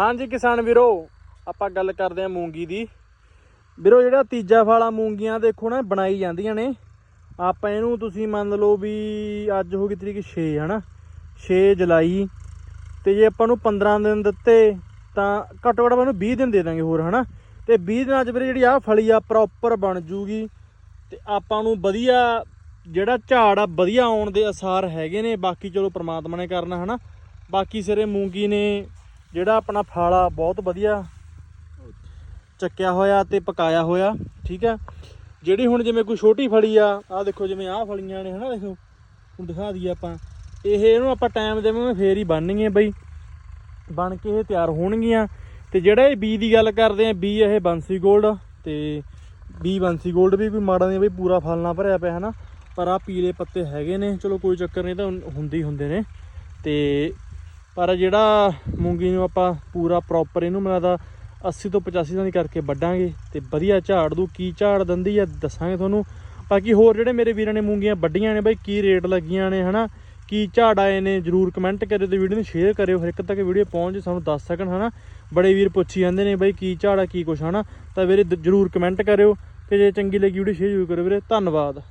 ਹਾਂਜੀ ਕਿਸਾਨ ਵੀਰੋ, ਆਪਾਂ ਗੱਲ ਕਰਦੇ ਆ ਮੂੰਗੀ ਦੀ। ਵੀਰੋ, ਜਿਹੜਾ ਤੀਜਾ ਫਾਲਾ ਮੂੰਗੀਆਂ ਦੇਖੋ ਨਾ, ਬਣਾਈ ਜਾਂਦੀਆਂ ਨੇ। ਆਪਾਂ ਇਹਨੂੰ ਤੁਸੀਂ ਮੰਨ ਲਓ ਵੀ ਅੱਜ ਹੋ ਗਈ ਤਰੀਕ 6 ਹਨਾ? 6 ਜੁਲਾਈ। ਤੇ ਜੇ ਆਪਾਂ ਨੂੰ 15 ਦਿਨ ਦਿੱਤੇ, ਤਾਂ ਘੱਟੋ ਘੱਟ ਆਪਾਂ ਨੂੰ 20 ਦਿਨ ਦੇ ਦਾਂਗੇ ਹੋਰ, ਹਨਾ? ਤੇ 20 ਦਿਨਾਂ 'ਚ ਵੀਰੇ ਜਿਹੜੀ ਆ ਫਲੀ ਆ ਪ੍ਰੋਪਰ ਬਣ ਜੂਗੀ। ਤੇ ਆਪਾਂ ਨੂੰ ਵਧੀਆ ਜਿਹੜਾ ਝਾੜ ਆ, ਵਧੀਆ ਆਉਣ ਦੇ ਅਸਾਰ ਹੈਗੇ ਨੇ। ਬਾਕੀ ਚਲੋ ਪ੍ਰਮਾਤਮਾ ਨੇ ਕਰਨਾ, ਹਨਾ? ਬਾਕੀ ਸਿਰੇ ਮੂੰਗੀ ਨੇ ਜਿਹੜਾ ਆਪਣਾ ਫਾਲਾ ਬਹੁਤ ਵਧੀਆ ਚੱਕਿਆ ਹੋਇਆ ਤੇ ਪਕਾਇਆ ਹੋਇਆ, ਠੀਕ ਹੈ? ਜਿਹੜੀ ਹੁਣ ਜਿਵੇਂ ਕੋਈ ਛੋਟੀ ਫਲੀ ਆ ਆ ਦੇਖੋ ਜਿਵੇਂ ਆਹ ਫਲੀਆਂ ਨੇ, ਹਨਾ ਦੇਖੋ? ਹੁਣ ਦਿਖਾ ਦਈਏ ਆਪਾਂ। ਇਹ ਇਹਨੂੰ ਆਪਾਂ ਟਾਈਮ ਦੇਵਾਂਗੇ, ਫੇਰ ਹੀ ਬਣਨਗੀਆਂ ਬਈ। ਬਣ ਕੇ ਇਹ ਤਿਆਰ ਹੋਣਗੀਆਂ। ਤੇ ਜਿਹੜਾ ਇਹ ਬੀ ਦੀ ਗੱਲ ਕਰਦੇ ਆ, ਬੀ ਇਹ ਬੰਸੀ 골ਡ ਤੇ ਬੀ ਬੰਸੀ 골ਡ ਵੀ ਕੋਈ ਮਾੜਾ ਨਹੀਂ ਬਈ, ਪੂਰਾ ਫਲ ਨਾ ਭਰਿਆ ਪਿਆ, ਹਨਾ? ਪਰ ਆ ਪੀਲੇ ਪੱਤੇ ਹੈਗੇ ਨੇ। ਚਲੋ ਕੋਈ ਚੱਕਰ ਨਹੀਂ ਤਾਂ ਹੁੰਦੇ ਹੀ ਹੁੰਦੇ ਨੇ। ਤੇ ਪਰ ਜਿਹੜਾ ਮੂੰਗੀ ਨੂੰ ਆਪਾਂ ਪੂਰਾ ਪ੍ਰੋਪਰ ਇਹਨੂੰ ਮਿਲਾਦਾ 80 ਤੋਂ 85 ਦਿਨਾਂ ਕਰਕੇ ਵੱਢਾਂਗੇ ਤੇ ਵਧੀਆ ਝਾੜ ਦੂ ਕੀ ਝਾੜ ਦਿੰਦੀ ਆ ਦੱਸਾਂਗੇ ਤੁਹਾਨੂੰ। ਬਾਕੀ ਹੋਰ ਜਿਹੜੇ ਮੇਰੇ ਵੀਰਾਂ ਨੇ ਮੂੰਗੀਆਂ ਵੱਡੀਆਂ ਨੇ ਬਾਈ, ਕੀ ਰੇਟ ਲੱਗੀਆਂ ਨੇ, ਹਨਾ? ਕੀ ਝਾੜ ਆਏ ਨੇ, ਜਰੂਰ ਕਮੈਂਟ ਕਰਿਓ ਤੇ ਵੀਡੀਓ ਨੂੰ ਸ਼ੇਅਰ ਕਰਿਓ। ਹਰ ਇੱਕ ਤੱਕ ਵੀਡੀਓ ਪਹੁੰਚ ਸਾਨੂੰ ਦੱਸ ਸਕਣ, ਹਨਾ? ਬੜੇ ਵੀਰ ਪੁੱਛੀ ਜਾਂਦੇ ਨੇ ਬਾਈ, ਕੀ ਝਾੜ ਆ, ਕੀ ਕੁਛ, ਹਨਾ? ਤਾਂ ਵੀਰੇ ਜਰੂਰ ਕਮੈਂਟ ਕਰਿਓ ਤੇ ਜੇ ਚੰਗੀ ਲੱਗੀ ਵੀਡੀਓ ਸ਼ੇਅਰ ਜ਼ਰੂਰ ਕਰਿਓ ਵੀਰੇ। ਧੰਨਵਾਦ।